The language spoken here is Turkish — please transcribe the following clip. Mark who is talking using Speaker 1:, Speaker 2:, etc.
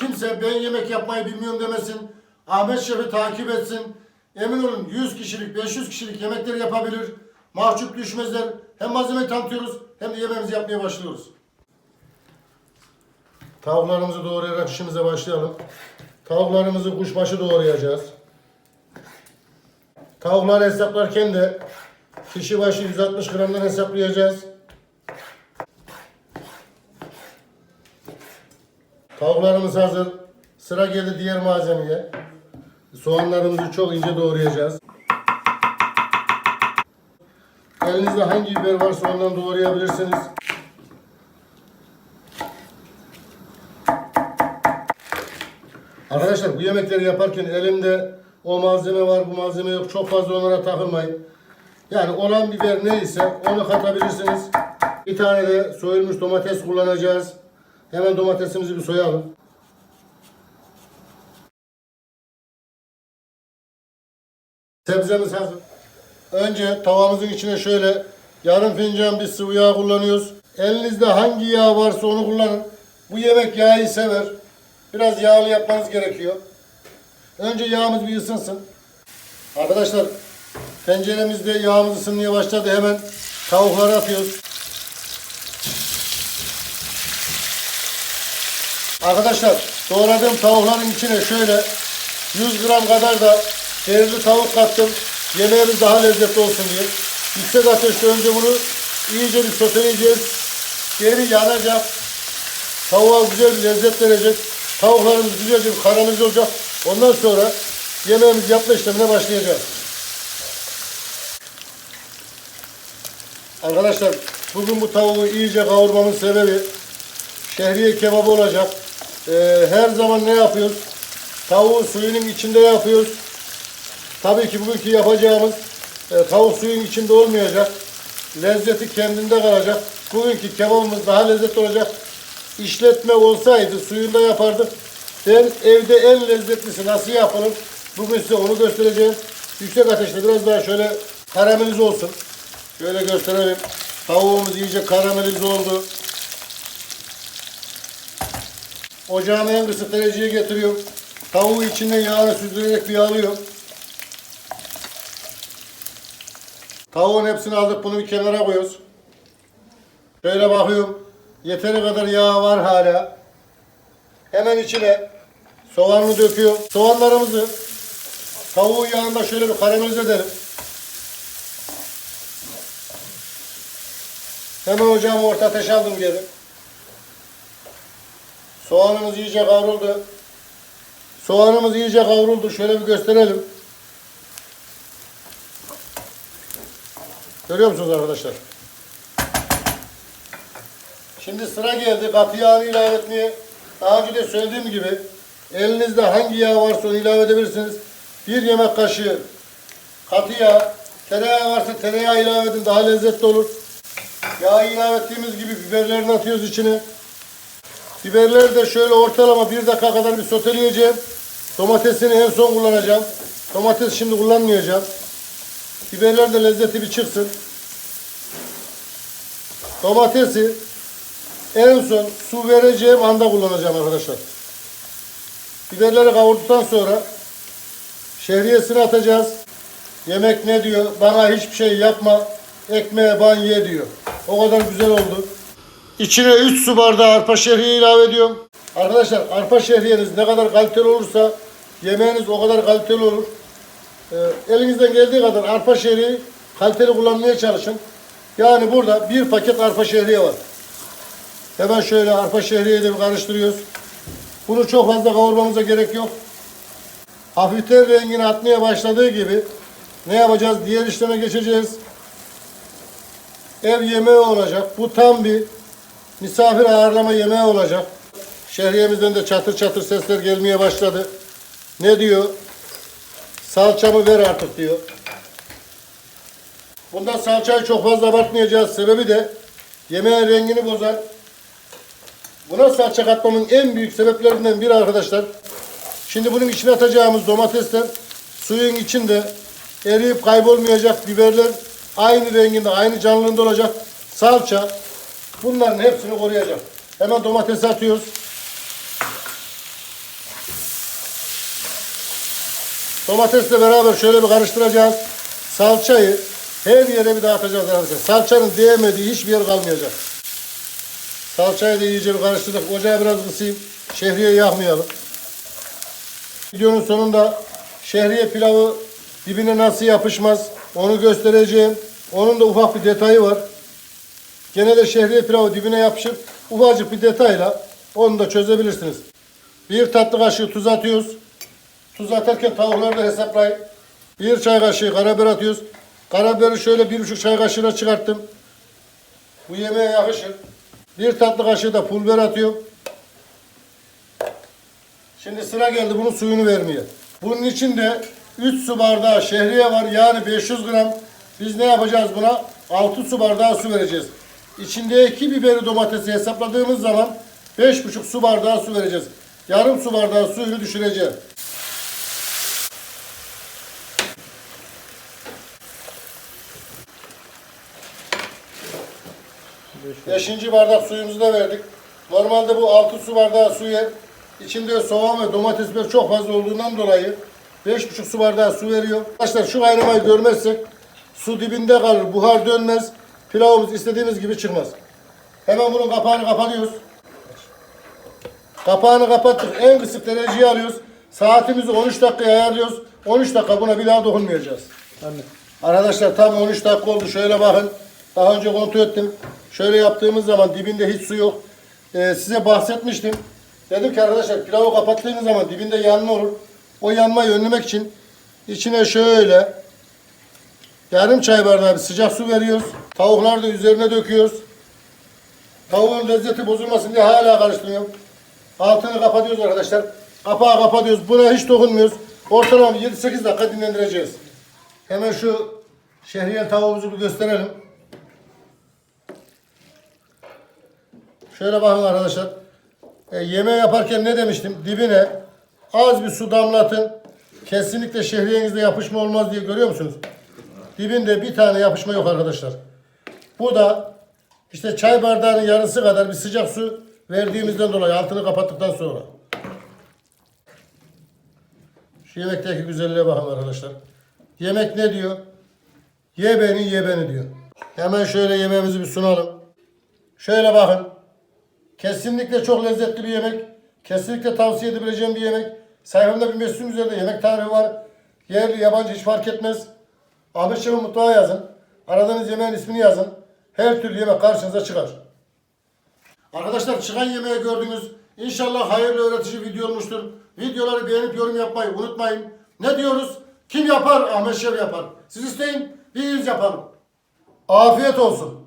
Speaker 1: kimse ben yemek yapmayı bilmiyorum demesin. Ahmet Şef'i takip etsin. Emin olun 100 kişilik, 500 kişilik yemekleri yapabilir. Mahcup düşmezler. Hem malzemeyi tanıtıyoruz hem de yemeğimizi yapmaya başlıyoruz. Tavuklarımızı doğrayarak işimize başlayalım. Tavuklarımızı kuşbaşı doğrayacağız. Tavukları hesaplarken de kişi başı 160 gramdan hesaplayacağız. Tavuklarımız hazır. Sıra geldi diğer malzemeye. Soğanlarımızı çok ince doğrayacağız. Elinizde hangi biber varsa ondan doğrayabilirsiniz. Arkadaşlar bu yemekleri yaparken elimde o malzeme var bu malzeme yok çok fazla onlara takılmayın. Yani olan biber neyse onu katabilirsiniz. Bir tane de soyulmuş domates kullanacağız. Hemen domatesimizi bir soyalım. Sebzemiz hazır. Önce tavamızın içine şöyle yarım fincan bir sıvı yağ kullanıyoruz. Elinizde hangi yağ varsa onu kullanın. Bu yemek yağı sever. Biraz yağlı yapmanız gerekiyor. Önce yağımız bir ısınsın. Arkadaşlar tenceremizde yağımız ısınmaya başladı. Hemen tavukları atıyoruz. Arkadaşlar doğradığım tavukların içine şöyle 100 gram kadar da değerli tavuk kattım. Yemeğimiz daha lezzetli olsun diye. Yüksek ateşte önce bunu iyice bir soteleyeceğiz. Deri yanacak. Tavuğa güzel bir lezzet verecek. Tavuklarımız güzelce bir karamelize olacak. Ondan sonra yemeğimizi yapma işlemine başlayacağız. Arkadaşlar bugün bu tavuğu iyice kavurmamın sebebi şehriye kebabı olacak. Ee, her zaman ne yapıyoruz? Tavuğu suyunun içinde yapıyoruz. Tabii ki bugünkü yapacağımız e, tavuk suyun içinde olmayacak. Lezzeti kendinde kalacak. Bugünkü kebabımız daha lezzetli olacak. İşletme olsaydı suyunda yapardık. Ben evde en lezzetlisi nasıl yapılır? Bugün size onu göstereceğim. Yüksek ateşte biraz daha şöyle karamelize olsun. Şöyle gösterelim. Tavuğumuz iyice karamelize oldu. Ocağımı en kısık dereceye getiriyorum. Tavuğu içinden yağını süzdürerek bir yağlıyorum. Tavuğun hepsini aldık bunu bir kenara koyuyoruz. Şöyle bakıyorum. Yeteri kadar yağ var hala. Hemen içine soğanını döküyorum. Soğanlarımızı tavuğun yağında şöyle bir karamelize edelim. Hemen ocağımı orta ateşe aldım geri. Soğanımız iyice kavruldu. Soğanımız iyice kavruldu. Şöyle bir gösterelim. Görüyor musunuz arkadaşlar? Şimdi sıra geldi katı yağını ilave etmeye. Daha önce de söylediğim gibi elinizde hangi yağ varsa onu ilave edebilirsiniz. Bir yemek kaşığı katı yağ, tereyağı varsa tereyağı ilave edin daha lezzetli olur. Yağı ilave ettiğimiz gibi biberlerini atıyoruz içine. Biberleri de şöyle ortalama bir dakika kadar bir soteleyeceğim. Domatesini en son kullanacağım. Domates şimdi kullanmayacağım. Biberler de lezzeti bir çıksın. Domatesi en son su vereceğim anda kullanacağım arkadaşlar. Biberleri kavurduktan sonra şehriyesini atacağız. Yemek ne diyor? Bana hiçbir şey yapma. Ekmeğe ban ye diyor. O kadar güzel oldu. İçine 3 su bardağı arpa şehriye ilave ediyorum. Arkadaşlar arpa şehriyeniz ne kadar kaliteli olursa yemeğiniz o kadar kaliteli olur. Ee, elinizden geldiği kadar arpa şehriyi kaliteli kullanmaya çalışın. Yani burada bir paket arpa şehriye var. Hemen şöyle arpa şehriyeyi de bir karıştırıyoruz. Bunu çok fazla kavurmamıza gerek yok. Hafiften rengini atmaya başladığı gibi ne yapacağız? Diğer işleme geçeceğiz. Ev yemeği olacak. Bu tam bir misafir ağırlama yemeği olacak. Şehriyemizden de çatır çatır sesler gelmeye başladı. Ne diyor? Salçamı ver artık diyor. Bunda salçayı çok fazla abartmayacağız. Sebebi de yemeğin rengini bozar. Buna salça katmamın en büyük sebeplerinden biri arkadaşlar. Şimdi bunun içine atacağımız domatesler suyun içinde eriyip kaybolmayacak biberler aynı renginde, aynı canlılığında olacak. Salça Bunların hepsini koruyacak. Hemen domates atıyoruz. Domatesle beraber şöyle bir karıştıracağız. Salçayı her yere bir dağıtacağız arkadaşlar. Salçanın değmediği hiçbir yer kalmayacak. Salçayı da iyice bir karıştırdık. Ocağı biraz kısayım. Şehriye yakmayalım. Videonun sonunda şehriye pilavı dibine nasıl yapışmaz onu göstereceğim. Onun da ufak bir detayı var. Gene de şehriye pilavı dibine yapışıp ufacık bir detayla onu da çözebilirsiniz. Bir tatlı kaşığı tuz atıyoruz. Tuz atarken tavukları da hesaplayın. Bir çay kaşığı karabiber atıyoruz. Karabiberi şöyle bir buçuk çay kaşığına çıkarttım. Bu yemeğe yakışır. Bir tatlı kaşığı da pul biber atıyorum. Şimdi sıra geldi bunun suyunu vermeye. Bunun içinde 3 su bardağı şehriye var yani 500 gram. Biz ne yapacağız buna? 6 su bardağı su vereceğiz. İçindeki biberi domatesi hesapladığımız zaman 5,5 su bardağı su vereceğiz. Yarım su bardağı suyunu düşüreceğim. Beşinci bardak suyumuzu da verdik. Normalde bu 6 su bardağı su yer. İçinde soğan ve domates biber çok fazla olduğundan dolayı 5,5 su bardağı su veriyor. Arkadaşlar şu kaynamayı görmezsek su dibinde kalır, buhar dönmez. Pilavımız istediğimiz gibi çıkmaz. Hemen bunun kapağını kapatıyoruz. Kapağını kapattık. En kısık dereceyi alıyoruz. Saatimizi 13 dakikaya ayarlıyoruz. 13 dakika buna bir daha dokunmayacağız. Arkadaşlar tam 13 dakika oldu. Şöyle bakın. Daha önce kontrol ettim. Şöyle yaptığımız zaman dibinde hiç su yok. Ee, size bahsetmiştim. Dedim ki arkadaşlar pilavı kapattığınız zaman dibinde yanma olur. O yanmayı önlemek için içine şöyle yarım çay bardağı bir sıcak su veriyoruz. Tavukları da üzerine döküyoruz. Tavuğun lezzeti bozulmasın diye hala karıştırıyorum. Altını kapatıyoruz arkadaşlar. Kapağı kapatıyoruz. Buna hiç dokunmuyoruz. Ortalama 7-8 dakika dinlendireceğiz. Hemen şu şehriye tavuğumuzu bir gösterelim. Şöyle bakın arkadaşlar. E, yemeği yaparken ne demiştim? Dibine az bir su damlatın. Kesinlikle şehriyenizde yapışma olmaz diye görüyor musunuz? Dibinde bir tane yapışma yok arkadaşlar. Bu da işte çay bardağının yarısı kadar bir sıcak su verdiğimizden dolayı altını kapattıktan sonra. Şu yemekteki güzelliğe bakın arkadaşlar. Yemek ne diyor? Ye beni ye beni diyor. Hemen şöyle yemeğimizi bir sunalım. Şöyle bakın. Kesinlikle çok lezzetli bir yemek. Kesinlikle tavsiye edebileceğim bir yemek. Sayfamda bir mesutun üzerinde yemek tarifi var. Yerli yabancı hiç fark etmez. Ahmet Şef'in mutfağı yazın. Aradığınız yemeğin ismini yazın. Her türlü yemek karşınıza çıkar. Arkadaşlar çıkan yemeği gördünüz. İnşallah hayırlı öğretici video olmuştur. Videoları beğenip yorum yapmayı unutmayın. Ne diyoruz? Kim yapar? Ahmet Şef yapar. Siz isteyin, biz yapalım. Afiyet olsun.